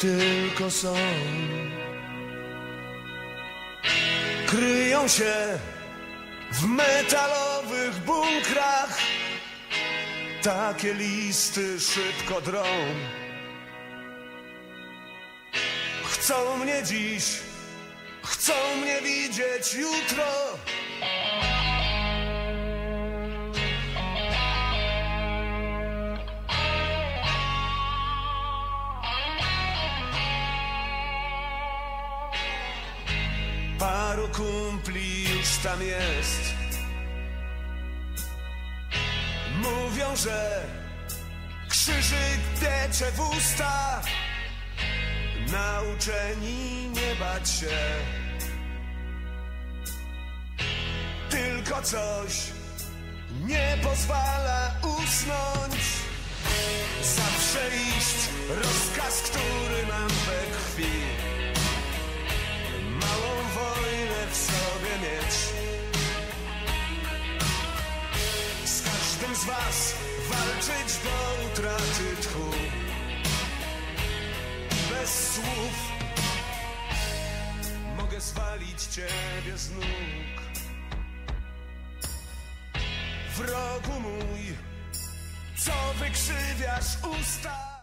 tylko są. Kryją się w metalowych bunkrach. Takie listy szybko drą. Chcą mnie dziś, chcą mnie widzieć jutro. Paru kumpli już tam jest. Mówią, że krzyżyk piecze w usta. Nauczeni nie bać się. Tylko coś nie pozwala usnąć. Zawsze iść, rozkaz, który mam we walczyć do utraty tchu. Bez słów mogę zwalić ciebie z nóg. Wrogu mój, co wykrzywiasz usta?